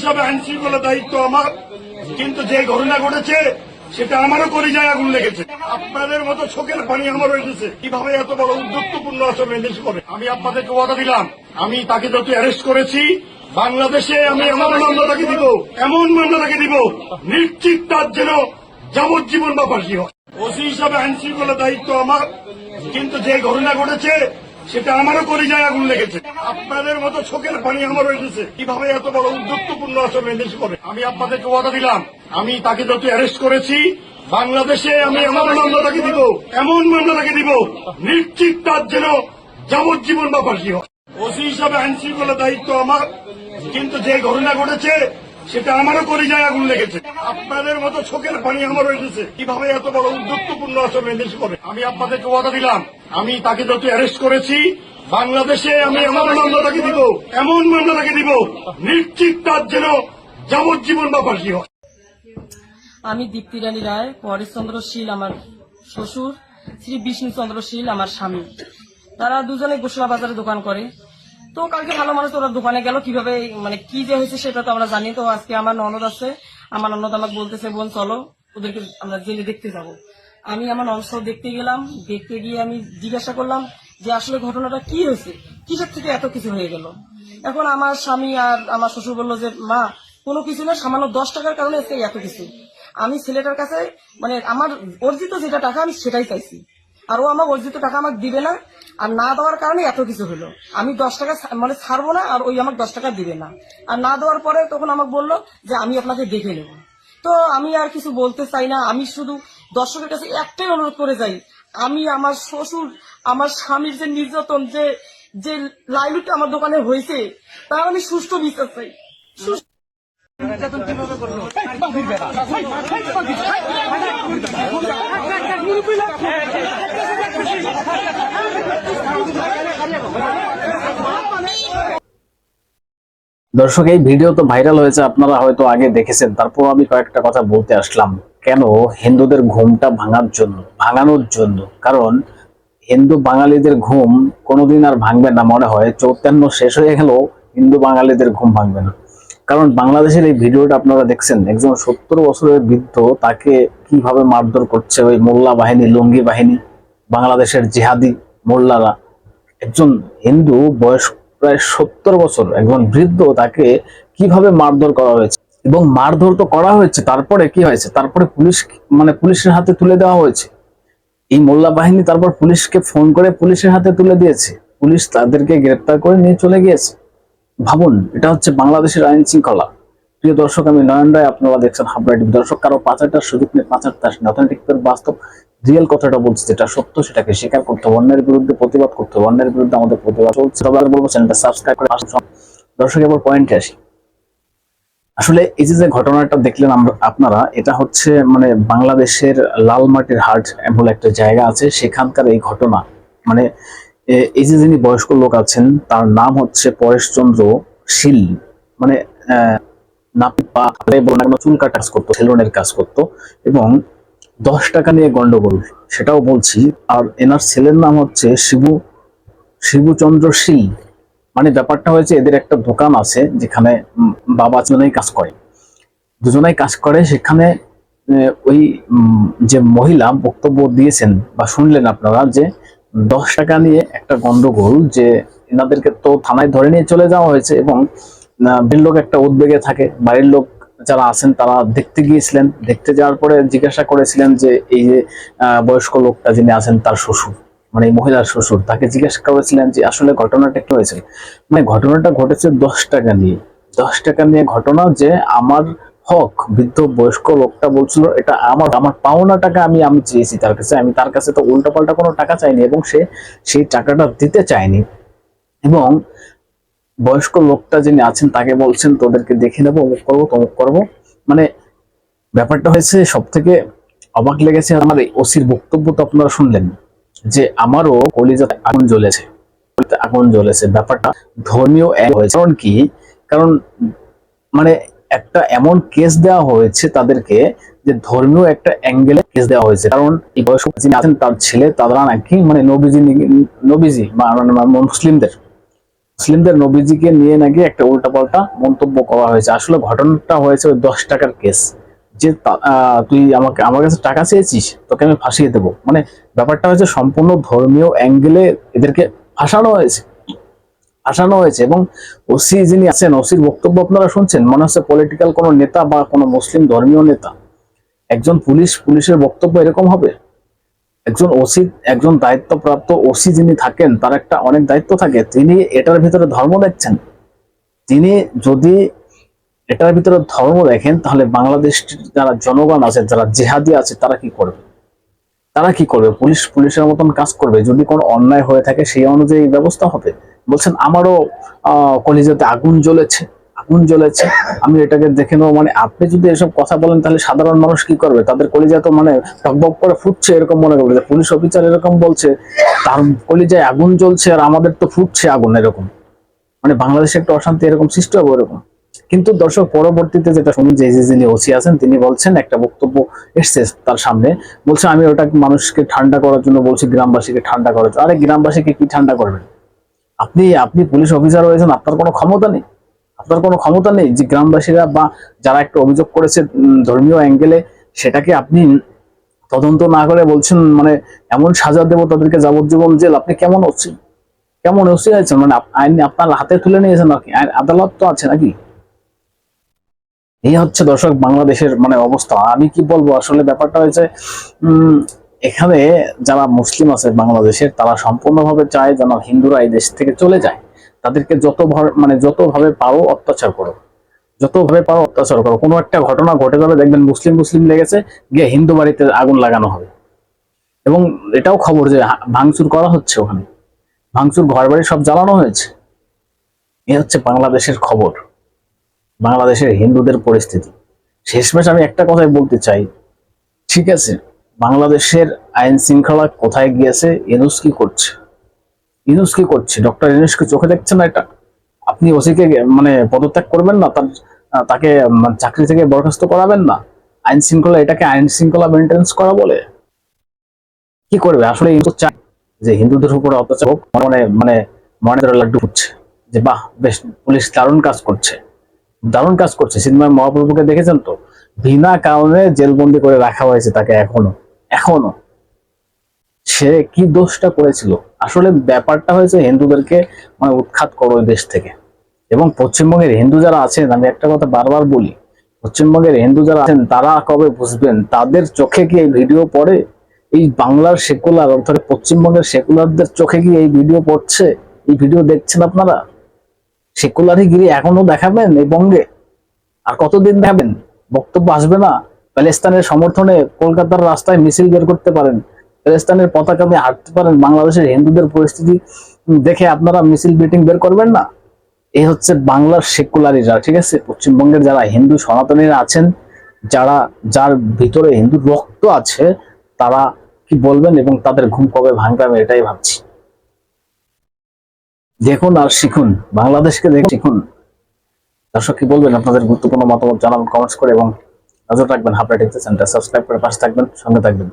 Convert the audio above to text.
হিসাবে আইন শৃঙ্খলা দায়িত্ব আমার। কিন্তু যে ঘটনা ঘটেছে, সেটা আমারও কলিজায় আগুন লেগেছে। আপনাদের মতো চোখের পানি আমারও এসেছে কীভাবে এত বড় উদ্যোক্তপূর্ণ আচরণ দেশ করে? আমি আপনাদেরকে কথা দিলাম। আমি তাকে যত অ্যারেস্ট করেছি, বাংলাদেশে আমি এমন মামলা তাকে দিব, এমন মামলা তাকে দিব, নিশ্চিত তার যেন যাবজ্জীবন বা ফাঁসি হয়। ওসি হিসাবে আইন শৃঙ্খলা দায়িত্ব আমার। কিন্তু যে ঘটনা ঘটেছে সেটা আমারও কলিজায় আগুন লেগেছে। আপনাদের মতো চোখের পানি আমারও এসেছে কীভাবে এত বড় উদ্যোক্তপূর্ণ আচরণ দেশ করে আমি আপনাদেরকে কথা দিলাম। আমি তাকে যত অ্যারেস্ট করেছি, বাংলাদেশে আমি এমন মামলা তাকে দিব, এমন মামলা তাকে দিব, নিশ্চিত তার যেন যাবজ্জীবন বা ফাঁসি হয়। ওসি হিসাবে আইন শৃঙ্খলা দায়িত্ব আমার। কিন্তু যে ঘটনা ঘটেছে সেটা আমারও কলিজায় আগুন লেগেছে। আপনাদের মতো চোখের পানি আমারও এসেছে কীভাবে এত বড় উদ্যোক্তপূর্ণ আচরণ দেশ করে? আমি আপনাদেরকে কথা দিলাম। আমি তাকে যত অ্যারেস্ট করেছি, বাংলাদেশে আমি এমন মামলা তাকে দিব, এমন মামলা তাকে দিব, নিশ্চিত তার যেন যাবজ্জীবন বা ফাঁসি হয়। আমি দীপ্তি রানী রায়, পরেশচন্দ্র শীল আমার শ্বশুর, শ্রী বিষ্ণুচন্দ্র শীল আমার স্বামী। তারা দুজনে গোসলা বাজারে দোকান করে। তো কালকে ভালো মানুষ ওরা দোকানে গেল, কীভাবে মানে কি যে হয়েছে সেটা তো আমরা জানি। তো আজকে আমার ননদ আছে। আমার ননদ আমাকে বলতেছে, বোন, চলো, ওদেরকে আমরা জেলে দেখতে যাব। আমি আমার ননদ দেখতে গেলাম। দেখতে গিয়ে আমি জিজ্ঞাসা করলাম যে, আসলে ঘটনাটা কি হয়েছে? কিসের থেকে এত কিছু হয়ে গেল? এখন আমার স্বামী আর আমার শ্বশুর বলল যে, মা, কোনো কিছু না, সামান্য দশ টাকার কারণে আজকে এত কিছু। আমি ছেলেটার কাছে মানে আমার অর্জিত যেটা টাকা, আমি সেটাই চাইছি। আর ও আমার অর্জিত টাকা আমাকে দিবে না। আর না দেওয়ার কারণে এত কিছু হলো আমি দশ টাকা মানে ছাড়বো না আর ওই আমাকে দশ টাকা দিবে না আর না দেওয়ার পরে তখন আমাকে বলল যে আমি আপনাকে দেখে নেব তো আমি আর কিছু বলতে চাই না আমি শুধু দর্শকের কাছে একটাই অনুরোধ করে যাই আমি আমার শ্বশুর আমার স্বামীর যে নির্যাতন যে যে লাইলুটা আমার দোকানে হয়েছে তার আমি সুষ্ঠু বিচার চাই নির্যাতন কীভাবে দর্শক, এই ভিডিও তো ভাইরাল হয়েছে, আপনারা হয়তো আগে দেখেছেন। তারপর আমি কয়েকটা কথা বলতে আসলাম। কেন? হিন্দুদের ঘুমটা ভাঙার জন্য, ভাঙানোর জন্য। কারণ, হিন্দু বাঙালিদের ঘুম কোনোদিন আর ভাঙবে না, মনে হয়। চৌত্তান্ন শেষ হয়ে গেল হিন্দু বাঙালিদের ঘুম ভাঙবে না। কারণ, বাংলাদেশের এই ভিডিওটা আপনারা দেখছেন। একজন সত্তর বছরের বৃদ্ধ তাকে কীভাবে মারধর করছে ওই মোল্লা বাহিনী, লুঙ্গি বাহিনী, বাংলাদেশের জিহাদি মোল্লারা? একজন হিন্দু বয়স প্রায় সত্তর বছর একজন বৃদ্ধ তাকে কীভাবে মারধর করা হয়েছে? এবং মারধর তো করা হয়েছে, তারপরে কি হয়েছে? তারপরে পুলিশ মানে পুলিশের হাতে তুলে দেওয়া হয়েছে। এই মোল্লা বাহিনী তারপর পুলিশকে ফোন করে পুলিশের হাতে তুলে দিয়েছে। পুলিশ তাদেরকে গ্রেপ্তার করে নিয়ে চলে গিয়েছে। ভাবুন, এটা হচ্ছে বাংলাদেশের আইন শৃঙ্খলা প্রিয় দর্শক, আমি নয়ন রায়, আপনারা দেখছেন হাবড়া টিভি। দর্শক, কারও পাচারটার সুযোগ নেই পাচারটা আসেন অথেন্টিক বাস্তব, রিয়েল কথাটা বলছে, যেটা সত্য, সেটাকে স্বীকার করতে হবে, অন্যের বিরুদ্ধে প্রতিবাদ করতে হবে, অন্যের বিরুদ্ধে আমাদের প্রতিবাদ চলছে। তবে বলব, চ্যানেলটা সাবস্ক্রাইব করে দর্শক, এবার পয়েন্টে আসি। আসলে এই যে যে ঘটনাটা দেখলেন আমরা, আপনারা, এটা হচ্ছে মানে বাংলাদেশের লালমাটির হাট বলে একটা জায়গা আছে। সেখানকার এই ঘটনা মানে এই যে যিনি বয়স্ক লোক আছেন, তার নাম হচ্ছে পরেশচন্দ্র শীল। মানে নাপিত বা চুল কাটার করতো, সেলুনের কাজ করতো, এবং দশ টাকা নিয়ে গন্ডগোল, সেটাও বলছি। আর এনার ছেলের নাম হচ্ছে শিবু, শিবুচন্দ্র শীল। মানে ব্যাপারটা হয়েছে, এদের একটা দোকান আছে, যেখানে বাবা দুজনেই কাজ করে। দুজনেই কাজ করে, সেখানে ওই যে মহিলা বক্তব্য দিয়েছেন, বা শুনলেন আপনারা যে দশ টাকা নিয়ে একটা গন্ডগোল, যে এনাদেরকে তো থানায় ধরে নিয়ে চলে যাওয়া হয়েছে, এবং বাড়ির লোক একটা উদ্বেগে থাকে। বাড়ির লোক যারা আছেন, তারা দেখতে গিয়েছিলেন। দেখতে যাওয়ার পরে জিজ্ঞাসা করেছিলেন যে, এই যে বয়স্ক লোকটা যিনি আছেন, তার শ্বশুর মানে এই মহিলার শ্বশুর, তাকে জিজ্ঞাসা করেছিলেন যে, আসলে ঘটনাটা কি হয়েছে? মানে ঘটনাটা ঘটেছে দশ টাকা নিয়ে। দশ টাকা নিয়ে ঘটনা যে, আমার হক, বৃদ্ধ বয়স্ক লোকটা বলছিল, এটা আমার আমার পাওনা টাকা আমি আমি চেয়েছি তার কাছে। আমি তার কাছে তো উল্টো পাল্টা কোনো টাকা চাইনি এবং সে, সেই টাকাটা দিতে চায়নি। এবং বয়স্ক লোকটা যিনি আছেন, তাকে বলছেন, তোদেরকে দেখে নেব অমুক করব তমুক করব। মানে ব্যাপারটা হয়েছে সব থেকে অবাক লেগেছে আমার এই ওসির বক্তব্য তো আপনারা শুনলেন যে আমারও কলিজাতে আগুন জ্বলেছে। আগুন জ্বলেছে। ব্যাপারটা ধর্মীয় হয়েছে। কারণ কি? কারণ মানে একটা এমন কেস দেওয়া হয়েছে তাদেরকে যে ধর্মীয় একটা অ্যাঙ্গেলে কেস দেওয়া হয়েছে। কারণ এই বয়স্ক যিনি আছেন, তার ছেলে তারা নাকি মানে নবীজি নবীজি বা মুসলিমদের মুসলিমদের নবীজিকে নিয়ে নাকি একটা উল্টাপাল্টা মন্তব্য করা হয়েছে। আসলে ঘটনাটা হয়েছে ওই দশ টাকার কেস। যে তুই আমাকে, আমার কাছে টাকা চেয়েছিস, তোকে আমি ফাঁসিয়ে দেবো। মানে ব্যাপারটা হয়েছে সম্পূর্ণ ধর্মীয় অ্যাঙ্গেলে এদেরকে ফাঁসানো হয়েছে। ফাঁসানো হয়েছে এবং ওসি যিনি আছেন, ওসির বক্তব্য আপনারা শুনছেন? মনে হচ্ছে পলিটিক্যাল কোনো নেতা বা কোনো মুসলিম ধর্মীয় নেতা। একজন পুলিশ, পুলিশের বক্তব্য এরকম হবে? একজন ওসি, একজন দায়িত্বপ্রাপ্ত ওসি যিনি থাকেন, তার একটা অনেক দায়িত্ব থাকে। তিনি এটার ভিতরে ধর্ম দেখছেন। তিনি যদি এটার ভিতরে ধর্ম দেখেন, তাহলে বাংলাদেশ যারা জনগণ আছে, যারা জেহাদি আছে, তারা কি করবে? তারা কি করবে? পুলিশ, পুলিশের মতন কাজ করবে? যদি কোনো অন্যায় হয়ে থাকে, সেই অনুযায়ী ব্যবস্থা হবে। বলছেন, আমারও কলিজাতে আগুন জ্বলেছে। আগুন জ্বলেছে আমি এটাকে দেখে নেব। মানে আপনি যদি এসব কথা বলেন, তাহলে সাধারণ মানুষ কি করবে? তাদের কলিজা তো মানে টকবক করে ফুটছে এরকম মনে করবে। যে পুলিশ অফিসার এরকম বলছে, তার কলিজায় আগুন জ্বলছে আর আমাদের তো ফুটছে আগুন এরকম। মানে বাংলাদেশে একটা অশান্তি এরকম সৃষ্টি হবে এরকম কিন্তু দর্শক, পরবর্তীতে যেটা শুনুন, যে যিনি ওসি আছেন, তিনি বলছেন, একটা বক্তব্য এসছে তার সামনে। বলছে, আমি ওটা মানুষকে ঠান্ডা করার জন্য বলছি, গ্রামবাসীকে ঠান্ডা করার জন্য। আরে গ্রামবাসীকে কি ঠান্ডা করবেন আপনি আপনি পুলিশ অফিসার হয়েছেন, আপনার কোনো ক্ষমতা নেই। আপনার কোনো ক্ষমতা নেই, যে গ্রামবাসীরা বা যারা একটা অভিযোগ করেছে ধর্মীয় অ্যাঙ্গেলে সেটাকে আপনি তদন্ত না করে বলছেন মানে এমন সাজা দেবো তাদেরকে যাবজ্জীবন জেল, আপনি কেমন হচ্ছেন কেমন ওসি হয়েছেন মানে আইন আপনার হাতে তুলে নিয়েছেন নাকি? আইন- আদালত তো আছে নাকি? এই হচ্ছে দর্শক বাংলাদেশের মানে অবস্থা। আমি কি বলব? আসলে ব্যাপারটা হয়েছে এখানে যারা মুসলিম আছে বাংলাদেশের, তারা সম্পূর্ণভাবে চায় যেন হিন্দুরা এই দেশ থেকে চলে যায়। তাদেরকে যত মানে যতভাবে পারো অত্যাচার করো। যতভাবে পারো অত্যাচার করো। কোনো একটা ঘটনা ঘটে যাবে, দেখবেন মুসলিম মুসলিম লেগেছে, গিয়ে হিন্দু বাড়িতে আগুন লাগানো হবে। এবং এটাও খবর যে ভাঙচুর করা হচ্ছে ওখানে। ভাঙচুর ঘর বাড়ি সব জ্বালানো হয়েছে। এ হচ্ছে বাংলাদেশের খবর। বাংলাদেশের হিন্দুদের পরিস্থিতি। শেষমেশ আমি একটা কথাই বলতে চাই। ঠিক আছে, বাংলাদেশের আইন শৃঙ্খলা কোথায় গিয়েছে ইনুস কি করছে? ইনুস কি করছে? ডক্টর ইনুসকে চোখে দেখছে না এটা? আপনি ওসিকে মানে পদত্যাগ করবেন না? তার তাকে চাকরি থেকে বরখাস্ত করাবেন না? আইন শৃঙ্খলা, এটাকে আইন শৃঙ্খলা মেনটেন্স করা বলে? কি করবে? আসলে ইনুস চায় যে হিন্দুদের উপরে অত্যাচার হোক মানে মানে মনে লাড্ডু ফুটছে। যে বাহ, বেশ, পুলিশ দারুণ কাজ করছে। দারুণ কাজ করছে। সিনেমায় মহাপ্রভুকে দেখেছেন তো? বিনা কারণে জেলবন্দি করে রাখা হয়েছে তাকে এখনও। এখনও। সে কি দোষটা করেছিল? আসলে ব্যাপারটা হয়েছে হিন্দুদেরকে মানে উৎখাত করো ওই দেশ থেকে। এবং পশ্চিমবঙ্গের হিন্দু যারা আছেন, আমি একটা কথা বারবার বলি, পশ্চিমবঙ্গের হিন্দু যারা আছেন, তারা কবে বুঝবেন? তাদের চোখে কি এই ভিডিও পড়ে? এই বাংলার সেকুলার, অর্থাৎ পশ্চিমবঙ্গের সেকুলারদের চোখে কি এই ভিডিও পড়ছে? এই ভিডিও দেখছেন আপনারা? সেকুলারি গিরি এখনও দেখাবেন এই বঙ্গে? আর কতদিন দেখাবেন? বক্তব্য আসবে না। প্যালেস্তানের সমর্থনে কলকাতার রাস্তায় মিছিল বের করতে পারেন। প্যালেস্তানের পতাকা নিয়ে হাঁটতে পারেন বাংলাদেশের হিন্দুদের পরিস্থিতি দেখে আপনারা মিছিল, মিটিং বের করবেন না। এই হচ্ছে বাংলার সেকুলারিরা ঠিক আছে? পশ্চিমবঙ্গের যারা হিন্দু সনাতনীরা আছেন, যারা, যার ভিতরে হিন্দু রক্ত আছে, তারা কি বলবেন এবং তাদের ঘুম কবে ভাঙবে এটাই ভাবছি। দেখুন আর শিখুন, বাংলাদেশকে দেখে শিখুন। দর্শক, কি বলবেন? আপনাদের গুরুত্বপূর্ণ মতামত জানান কমেন্টস করে এবং নজর রাখবেন হাবড়া টিভিতে চ্যানেলটা সাবস্ক্রাইব করে পাশে থাকবেন, সঙ্গে থাকবেন।